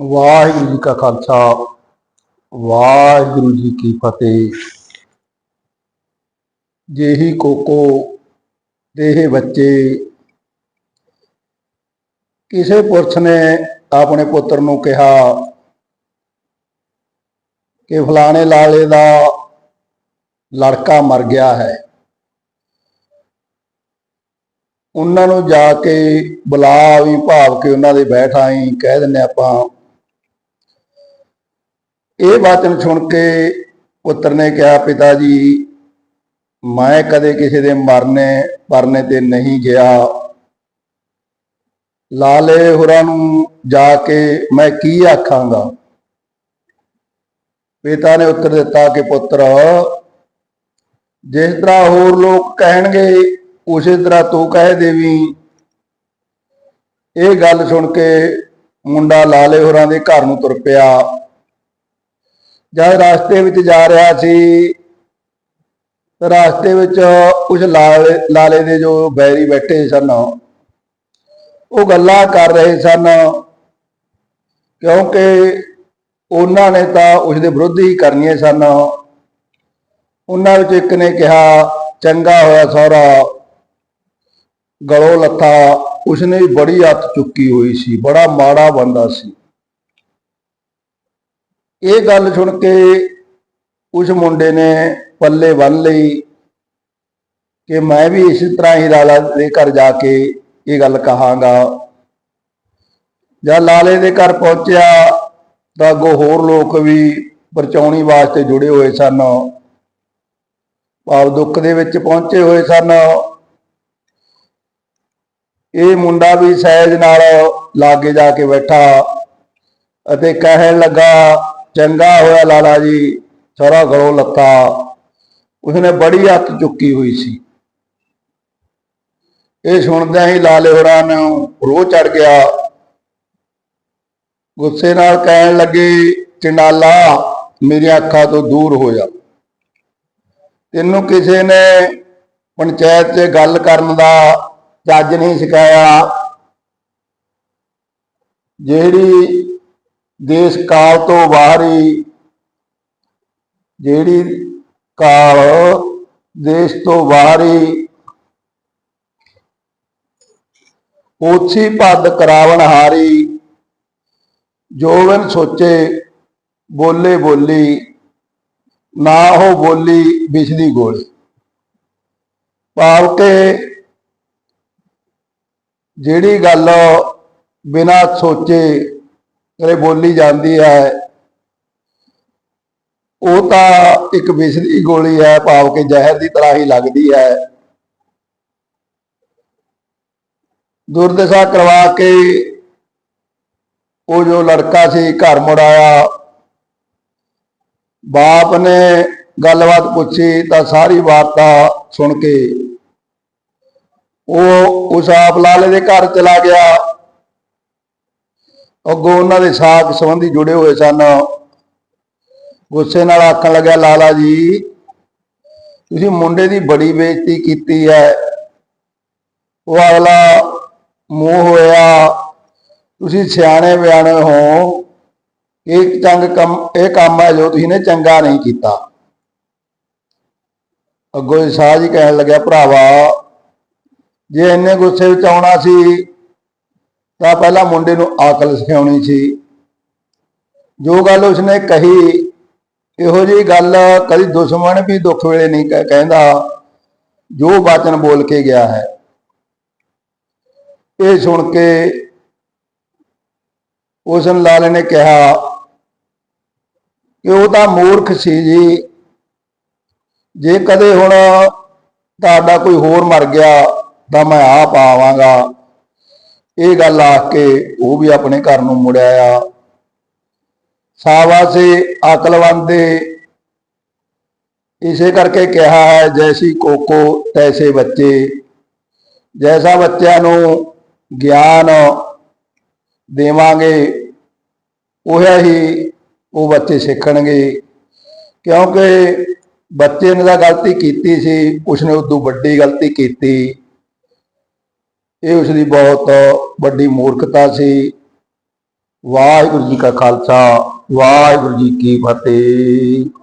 ਵਾਹਿਗੁਰੂ ਜੀ ਕਾ ਖਾਲਸਾ, ਵਾਹਿਗੁਰੂ ਜੀ ਕੀ ਫਤਿਹ। ਜਿਹੀ ਕੋਕੋ ਦੇਹ ਬੱਚੇ, ਕਿਸੇ ਪੁਰਸ਼ ਨੇ ਆਪਣੇ ਪੁੱਤਰ ਨੂੰ ਕਿਹਾ ਕਿ ਫਲਾਣੇ ਲਾਲੇ ਦਾ ਲੜਕਾ ਮਰ ਗਿਆ ਹੈ। ਉਹਨਾਂ ਨੂੰ ਜਾ ਕੇ ਬੁਲਾ ਵੀ ਭਾਵ ਕੇ ਉਹਨਾਂ ਦੇ ਬੈਠ ਆਈ, ਕਹਿ ਦਿੰਨੇ ਆਪਾਂ ਇਹ ਵਾਚਨ ਸੁਣ ਕੇ ਪੁੱਤਰ ਨੇ ਕਿਹਾ, ਪਿਤਾ ਜੀ, ਮੈਂ ਕਦੇ ਕਿਸੇ ਦੇ ਮਰਨੇ ਪਰਨੇ ਤੇ ਨਹੀਂ ਗਿਆ। ਲਾਲੇ ਹੋਰਾਂ ਨੂੰ ਜਾ ਕੇ ਮੈਂ ਕੀ ਆਖਾਂਗਾ? ਪਿਤਾ ਨੇ ਉੱਤਰ ਦਿੱਤਾ ਕਿ, ਪੁੱਤਰ, ਜਿਸ ਤਰ੍ਹਾਂ ਹੋਰ ਲੋਕ ਕਹਿਣਗੇ, ਉਸੇ ਤਰ੍ਹਾਂ ਤੂੰ ਕਹਿ ਦੇਵੀਂ। ਇਹ ਗੱਲ ਸੁਣ ਕੇ ਮੁੰਡਾ ਲਾਲੇ ਹੋਰਾਂ ਦੇ ਘਰ ਨੂੰ ਤੁਰ ਪਿਆ। ਜਦ ਰਸਤੇ ਵਿੱਚ ਜਾ ਰਿਹਾ ਸੀ, ਤਾਂ ਰਸਤੇ ਵਿੱਚ ਉਸ ਲਾਲੇ ਲਾਲੇ ਦੇ ਜੋ ਬੈਰੀ ਬੈਠੇ ਸਨ, ਉਹ ਗੱਲਾਂ ਕਰ ਰਹੇ ਸਨ, ਕਿਉਂਕਿ ਉਹਨਾਂ ਨੇ ਤਾਂ ਉਸ ਦੇ ਵਿਰੁੱਧ ਹੀ ਕਰਨੀਆਂ ਸਨ। ਉਹਨਾਂ ਵਿੱਚ ਇੱਕ ਨੇ ਕਿਹਾ, ਚੰਗਾ ਹੋਇਆ ਸਹੁਰਾ, ਗਲੋਂ ਲੱਥਾ। ਉਸਨੇ ਵੀ ਬੜੀ ਹੱਥ ਚੁੱਕੀ ਹੋਈ ਸੀ, ਬੜਾ ਮਾੜਾ ਬੰਦਾ ਸੀ। ਇਹ ਗੱਲ ਸੁਣ ਕੇ ਉਸ ਮੁੰਡੇ ਨੇ ਪੱਲੇ ਬੰਨ ਲਈ ਕਿ ਮੈਂ ਵੀ ਇਸ ਤਰ੍ਹਾਂ ਹੀ ਲਾਲਾ ਦੇ ਘਰ ਜਾ ਕੇ ਇਹ ਗੱਲ ਕਹਾਂਗਾ। ਜਦ ਲਾਲੇ ਦੇ ਘਰ ਪਹੁੰਚਿਆ ਤਾਂ ਅੱਗੋਂ ਹੋਰ ਲੋਕ ਵੀ ਪਰਚਾਉਣੀ ਵਾਸਤੇ ਜੁੜੇ ਹੋਏ ਸਨ। ਭਾਵ ਦੁੱਖ ਦੇ ਵਿੱਚ ਪਹੁੰਚੇ ਹੋਏ ਸਨ। ਇਹ ਮੁੰਡਾ ਵੀ ਸਹਿਜ ਨਾਲ ਲਾਗੇ ਜਾ ਕੇ ਬੈਠਾ ਅਤੇ ਕਹਿਣ ਲੱਗਾ ਚੰਗਾ ਹੋਇਆ ਲਾਲਾ ਜੀ, ਸਾਰਾ ਗਲੋਂ ਲੱਤਾ। ਉਸਨੇ ਬੜੀ ਹੱਥ ਚੁੱਕੀ ਹੋਈ ਸੀ। ਇਹ ਸੁਣਦਿਆਂ ਹੀ ਲਾਲੇ ਹੋਰਾਂ ਨੂੰ ਰੋਹ ਚੜ ਗਿਆ। ਗੁੱਸੇ ਨਾਲ ਕਹਿਣ ਲੱਗੇ, ਚੰਡਾਲਾ, ਮੇਰੀਆਂ ਅੱਖਾਂ ਤੋਂ ਦੂਰ ਹੋ ਜਾ। ਤੈਨੂੰ ਕਿਸੇ ਨੇ ਪੰਚਾਇਤ 'ਚ ਗੱਲ ਕਰਨ ਦਾ ਚੱਜ ਨਹੀਂ ਸਿਖਾਇਆ। ਜਿਹੜੀ ਦੇਸ਼ ਕਾਲ ਤੋਂ ਬਾਹਰੀ ਜਿਹੜੀ ਕਾਲ ਦੇਸ਼ ਤੋਂ ਬਾਹਰੀ ਉਥੀ ਪਦ ਕਰਾਵਣ ਹਾਰੀ ਜੋਵਨ ਸੋਚੇ ਬੋਲੇ ਬੋਲੀ, ਨਾ ਹੋ ਬੋਲੀ ਵਿਛਦੀ ਗੋਲੀ। ਭਾਵ ਕਿ ਜਿਹੜੀ ਗੱਲ ਬਿਨਾਂ ਸੋਚੇ ਕਰੇ ਬੋਲੀ ਜਾਂਦੀ ਹੈ। ਉਹ ਤਾਂ ਇੱਕ ਵਿਸ਼ਲੀ ਗੋਲੀ ਹੈ, ਭਾਵ ਕਿ ਜ਼ਹਿਰ ਦੀ ਤਰ੍ਹਾਂ ਹੀ ਲੱਗਦੀ ਹੈ। ਦੁਰਦਸ਼ਾ ਕਰਵਾ ਕੇ ਉਹ ਜੋ ਲੜਕਾ ਸੀ, ਘਰ ਮੁੜ ਆਇਆ ਬਾਪ ਨੇ ਗੱਲਬਾਤ ਪੁੱਛੀ ਤਾਂ ਸਾਰੀ ਵਾਰਤਾ ਸੁਣ ਕੇ। ਉਹ ਉਸ ਆਪ ਲਾਲੇ ਦੇ ਘਰ ਚਲਾ ਗਿਆ। ਅੱਗੋਂ ਉਹਨਾਂ ਦੇ ਸਾਥ ਸੰਬੰਧੀ ਜੁੜੇ ਹੋਏ ਸਨ। ਗੁੱਸੇ ਨਾਲ ਆਖਣ ਲੱਗਿਆ, ਲਾਲਾ ਜੀ, ਤੁਸੀਂ ਮੁੰਡੇ ਦੀ ਬੜੀ ਬੇਇੱਜ਼ਤੀ ਕੀਤੀ ਹੈ। ਉਹ ਅਗਲਾ ਮੂੰਹ ਹੋਇਆ, ਤੁਸੀਂ ਸਿਆਣੇ ਬਿਆਣੇ ਹੋ। ਇਹ ਚੰਗ ਕੰਮ, ਇਹ ਕੰਮ ਹੈ ਜੋ ਤੁਸੀਂ ਨੇ ਚੰਗਾ ਨਹੀਂ ਕੀਤਾ। ਅੱਗੋਂ ਸਾਹ ਜੀ ਕਹਿਣ ਲੱਗਿਆ, ਭਰਾਵਾ, ਜੇ ਇੰਨੇ ਗੁੱਸੇ ਵਿੱਚ ਆਉਣਾ ਸੀ ਤਾਂ ਪਹਿਲਾਂ ਮੁੰਡੇ ਨੂੰ ਆਕਲ ਸਿਖਾਉਣੀ ਸੀ। ਜੋ ਗੱਲ ਉਸਨੇ ਕਹੀ, ਇਹੋ ਜਿਹੀ ਗੱਲ ਕਦੀ ਦੁਸ਼ਮਣ ਵੀ ਦੁੱਖ ਵੇਲੇ ਨਹੀਂ ਕਹਿ- ਕਹਿੰਦਾ, ਜੋ ਬਾਚਨ ਬੋਲ ਕੇ ਗਿਆ ਹੈ। ਇਹ ਸੁਣ ਕੇ ਉਸ ਲਾਲੇ ਨੇ ਕਿਹਾ, ਕਿ ਉਹ ਤਾਂ ਮੂਰਖ ਸੀ ਜੀ। ਜੇ ਕਦੇ ਹੁਣ ਤੁਹਾਡਾ ਕੋਈ ਹੋਰ ਮਰ ਗਿਆ, ਤਾਂ ਮੈਂ ਆਪ ਆਵਾਂਗਾ। ਇਹ ਗੱਲ ਆਖ ਕੇ ਉਹ ਵੀ ਆਪਣੇ ਘਰ ਨੂੰ ਮੁੜਿਆ ਆ ਸਾਵਾਸੇ ਅਕਲਵੰਦ ਦੇ ਇਸੇ ਕਰਕੇ ਕਿਹਾ ਹੈ, ਜੈਸੀ ਕੋਕੋ ਤੈਸੇ ਬੱਚੇ। ਜੈਸਾ ਬੱਚਿਆਂ ਨੂੰ ਗਿਆਨ ਦੇਵਾਂਗੇ, ਉਹ ਹੀ ਉਹ ਬੱਚੇ ਸਿੱਖਣਗੇ। ਕਿਉਂਕਿ ਬੱਚੇ ਨੇ ਤਾਂ ਗਲਤੀ ਕੀਤੀ ਸੀ, ਉਸਨੇ ਉਦੋਂ ਵੱਡੀ ਗਲਤੀ ਕੀਤੀ। ਇਹ ਉਸ ਦੀ ਬਹੁਤ ਵੱਡੀ ਮੂਰਖਤਾ ਸੀ। ਵਾਹਿਗੁਰੂ ਜੀ ਕਾ ਖਾਲਸਾ, ਵਾਹਿਗੁਰੂ ਜੀ ਕੀ ਫਤਿਹ।